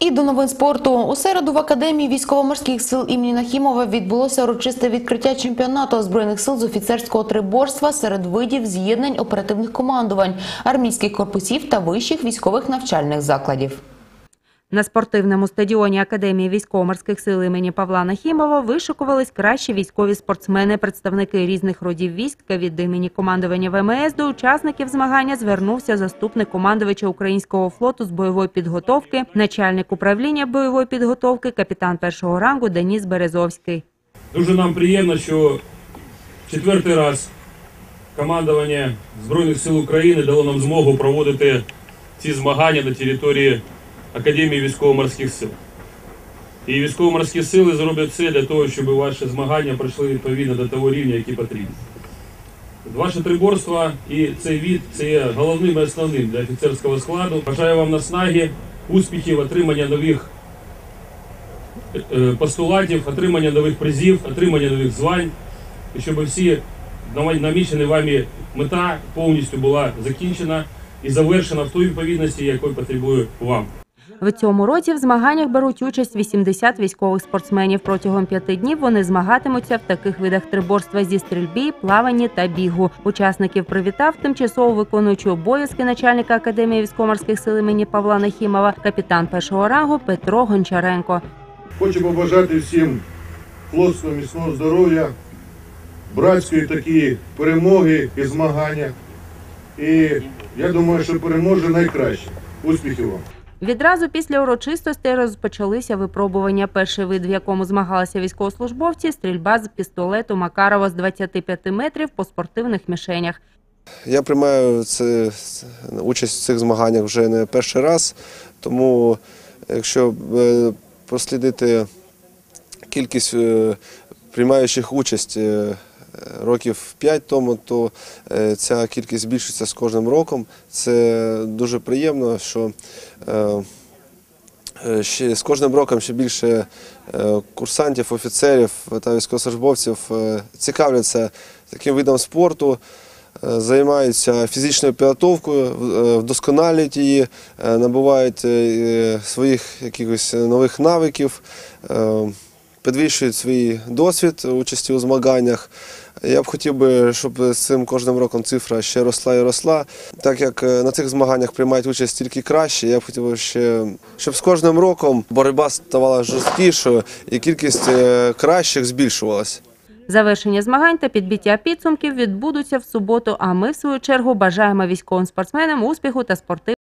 І до новин спорту у середу в академії військово-морських сил імені Нахімова відбулося урочисте відкриття чемпіонату збройних сил з офіцерського триборства серед видів з'єднань оперативних командувань, армійських корпусів та вищих військових навчальних закладів. На спортивному стадіоні Академії військово-морських сил імені Павла Нахімова вишикувались кращі військові спортсмени, представники різних родів військ. Від імені командування ВМС до учасників змагання звернувся заступник командувача українського флоту з бойової підготовки, начальник управління бойової підготовки, капітан першого рангу Деніс Березовський. Дуже нам приємно, що четвертий раз командування Збройних сил України дало нам змогу проводити ці змагання на території Академії військово-морських сил. І військово-морські сили зроблять все для того, щоб ваші змагання пройшли відповідно до того рівня, який потрібен. Ваше триборство і цей від це є головним і основним для офіцерського складу. Бажаю вам наснаги, успіхів, отримання нових е, постулатів, отримання нових призів, отримання нових звань, і щоб всі намічені вами мета повністю була закінчена і завершена в той відповідності, якої потребує вам. В цьому році в змаганнях беруть участь 80 військових спортсменів. Протягом п'яти днів вони змагатимуться в таких видах триборства зі стрільбі, плаванні та бігу. Учасників привітав тимчасово виконуючий обов'язки начальника академії військово-морських сил імені Павла Нахімова, капітан першого рангу Петро Гончаренко. Хочу побажати всім хлопцям міцного здоров'я, братської такі перемоги і змагання. І я думаю, що переможе найкраще. Успіхів вам! Відразу після урочистостей розпочалися випробування. Перший вид, в якому змагалися військовослужбовці, стрільба з пістолету Макарова з 25 метрів по спортивних мішенях. Я приймаю це, участь в цих змаганнях вже не перший раз, тому якщо е, прослідити кількість е, приймаючих участь е, років 5 тому, то е, ця кількість збільшується з кожним роком. Це дуже приємно, що е, е, з кожним роком ще більше курсантів, офіцерів та військовослужбовців цікавляться таким видом спорту. Займаються фізичною підготовкою, вдосконалюють її, набувають своїх якихось нових навиків, підвищують свій досвід участі у змаганнях. Я б хотів би, щоб з цим кожним роком цифра ще росла і росла. Так як е, на цих змаганнях приймають участь тільки краще, я б хотів щоб з кожним роком боротьба ставала жорсткішою і кількість е, кращих збільшувалася. Завершення змагань та підбиття підсумків відбудуться в суботу. А ми, в свою чергу, бажаємо військовим спортсменам успіху та спортивних